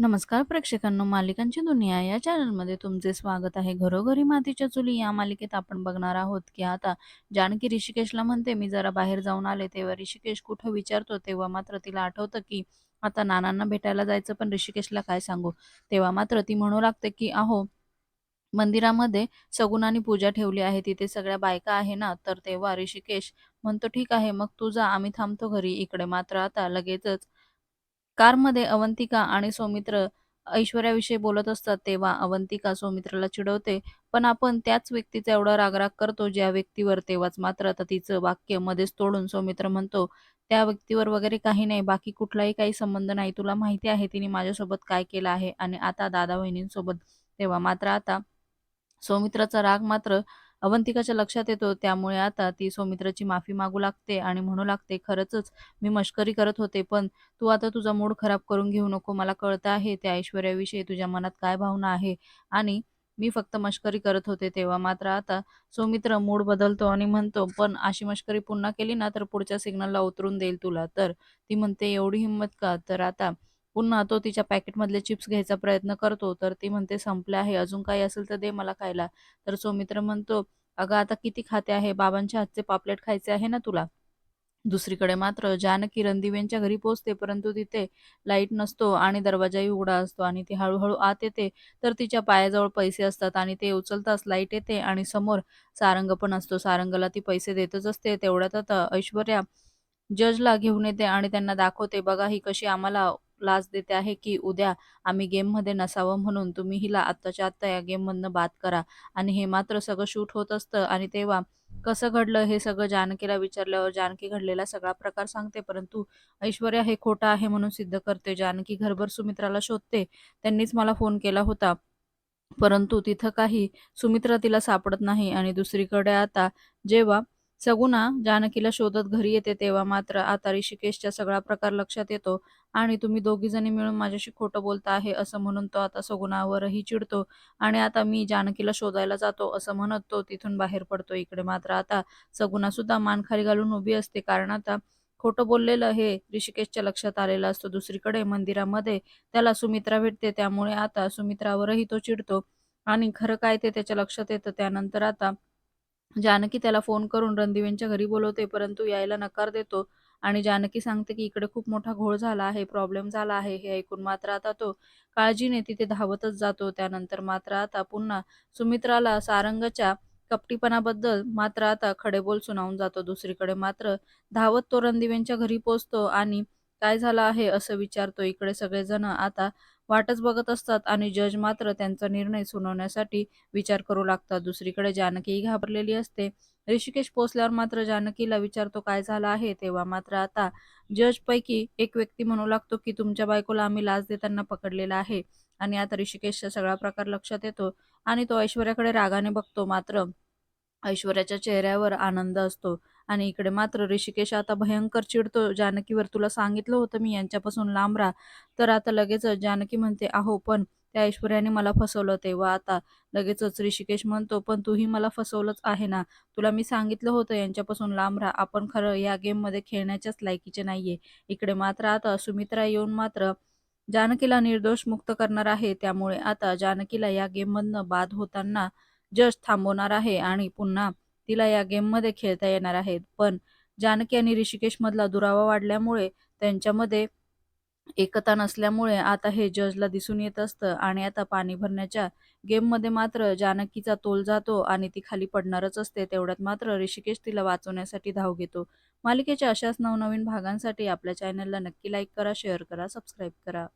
नमस्कार प्रेक्षकांनो मालिकांची दुनिया. या चॅनलमध्ये तुमचे स्वागत आहे. घरोघरी मातीच्या चुली या मालिकेत आपण बघणार आहोत की आता जानकी ऋषिकेशला म्हणते मी जरा बाहेर जाऊन आले तेव्हा ऋषिकेश कुठं विचारतो? तेव्हा मात्र तिला आठवतं की आता नानांना भेटायला जायचं पण ऋषिकेशला काय सांगू? तेव्हा मात्र ती म्हणू लागते की अहो मंदिरामध्ये सगुणाने पूजा ठेवली आहे. तिथे सगळ्या बायका आहे ना? तर तेव्हा ऋषिकेश म्हणतो ठीक आहे मग तू जा. आम्ही थांबतो घरी. इकडे मात्र आता लगेचच कारमध्ये अवंतिका आणि सौमित्र ऐश्वर्याविषयी बोलत असतात तेव्हा अवंतिका सौमित्राला चिडवते. पण आपण त्याच व्यक्तीचा एवढा रागराग करतो ज्या व्यक्तीवर तेव्हाच मात्र आता तिचं वाक्य मध्येच तोडून सौमित्र म्हणतो त्या व्यक्तीवर वगैरे काही नाही बाकी कुठलाही काही संबंध नाही. तुला माहिती आहे तिने माझ्यासोबत काय केलं आहे? आणि आता दादा बहिणींसोबत तेव्हा मात्र आता सौमित्राचा राग मात्र अवंतिकाच्या लक्षात येतो. त्यामुळे आता ती सौमित्राची माफी मागू लागते आणि म्हणू लागते खरंच मी मश्करी करत होते पण तू आता तुझा मूड खराब करून घेऊ नको. मला कळतं आहे त्या ऐश्वर्याविषयी तुझ्या मनात काय भावना आहे. आणि मी फक्त मश्करी करत होते तेव्हा मात्र आता सौमित्र मूड बदलतो आणि म्हणतो पण अशी मश्करी पुन्हा केली ना तर पुढच्या सिग्नलला उतरून देईल तुला. तर ती म्हणते एवढी हिंमत का? तर आता पुन्हा तो तिच्या पॅकेटमधले चिप्स घ्यायचा प्रयत्न करतो तर ती म्हणते संपले आहे अजून काही असेल तर दे मला खायला. तर सौमित्र म्हणतो अगं आता किती खाते आहे? बाबांच्या हातचे पापलेट खायचे आहे ना तुला? दुसरीकडे मात्र जानकी रणदिवेंच्या घरी पोहोचते परंतु तिथे लाइट नसतो आणि दरवाजाही उघडा असतो आणि ती हळूहळू आत येते. तर तिच्या पायाजवळ पैसे असतात आणि ते उचलताच लाइट येते आणि समोर सारंग पण असतो. सारंगला ती पैसे देतच असते. तेवढ्यात आता ऐश्वर्या जजला घेऊन येते आणि त्यांना दाखवते बघा ही कशी आम्हाला लाच देते आहे की उद्या आम्ही गेममध्ये नसावं म्हणून तुम्ही हिला आत्ताच्या आत्ता या गेममधनं बाद करा. आणि हे मात्र सगळं शूट होत असतं आणि तेव्हा कसं घडलं हे सगळं जानकीला विचारल्यावर जानकी घडलेला सगळा प्रकार सांगते. परंतु ऐश्वर्या हे खोटं आहे म्हणून सिद्ध करते. जानकी घरभर सुमित्राला शोधते. त्यांनीच मला फोन केला होता. परंतु तिथं काही सुमित्रा तिला सापडत नाही आणि दुसरीकडे आता जेव्हा सगुणा जानकीला शोधत घरी येते तेव्हा मात्र आता ऋषिकेशचा सगळा प्रकार लक्षात येतो आणि तुम्ही दोघी जणी मिळून माझ्याशी खोटं बोलता आहे असं म्हणून तो आता सगुणावरही चिडतो आणि आता मी जानकीला शोधायला जातो असं म्हणत तो तिथून बाहेर पडतो इकडे. मात्र आता सगुणा सुद्धा मान खाली घालून उभी असते कारण आता खोटं बोललेलं हे ऋषिकेशच्या लक्षात आलेलं असतं. दुसरीकडे मंदिरामध्ये त्याला सुमित्रा भेटते त्यामुळे आता सुमित्रावरही तो चिडतो आणि खरं काय ते त्याच्या लक्षात येतं. त्यानंतर आता जानकी त्याला फोन करून रणदिवेंच्या घरी बोलवते परंतु यायला नकार देतो. आणि जानकी सांगते की इकडे खूप मोठा घोळ झाला आहे प्रॉब्लेम झाला आहे हे ऐकून मात्र आता तो काळजीने तिथे धावतच जातो. त्यानंतर मात्र आता पुन्हा सुमित्राला सारंगच्या कपटीपणाबद्दल मात्र आता खडेबोल सुनावून जातो. दुसरीकडे मात्र धावत तो रणदिवेंच्या घरी पोचतो आणि काय झालं आहे असं विचारतो. इकडे सगळेजण आता वाटच बघत असतात आणि जज मात्र त्यांचा निर्णय सुनावण्यासाठी विचार करू लागतात. दुसरीकडे जानकीही घाबरलेली असते. ऋषिकेश पोचल्यावर मात्र जानकीला विचारतो काय झालं आहे? तेव्हा मात्र आता जज पैकी एक व्यक्ती म्हणू लागतो की तुमच्या बायकोला आम्ही लाच देताना पकडलेला आहे. आणि आता ऋषिकेशचा सगळा प्रकार लक्षात येतो आणि तो ऐश्वर्याकडे रागाने बघतो. मात्र ऐश्वर्याच्या चेहऱ्यावर आनंद असतो. आणि इकडे मात्र ऋषिकेश आता भयंकर चिडतो. जानकीवर तुला सांगितलं होतं मी यांच्यापासून लांब राहा. तर आता लगेचच जानकी म्हणते आहो पण त्या ऐश्वर्याने मला फसवलं तेव्हा आता. लगेचच ऋषिकेश म्हणतो पण तूही मला फसवलंच आहे ना. तुला मी सांगितलं होतं यांच्यापासून लांब राहा. आपण खरं या गेममध्ये खेळण्याच्याच लायकीचे नाहीये. इकडे मात्र आता सुमित्रा येऊन मात्र जानकीला निर्दोष मुक्त करणार आहे. त्यामुळे आता जानकीला या गेममधनं बाद होताना जज थांबवणार आहे आणि पुन्हा तिला या गेममध्ये खेळता येणार आहेत. पण जानकी आणि ऋषिकेश मधला दुरावा वाढल्यामुळे त्यांच्यामध्ये एकता नसल्यामुळे आता हे जजला दिसून येत असतं आणि आता पाणी भरण्याच्या गेममध्ये मात्र जानकीचा तोल जातो आणि ती खाली पडणारच असते. तेवढ्यात मात्र ऋषिकेश तिला वाचवण्यासाठी धाव घेतो. मालिकेच्या अशाच नवनवीन भागांसाठी आपल्या चॅनलला नक्की लाईक करा शेअर करा सबस्क्राईब करा.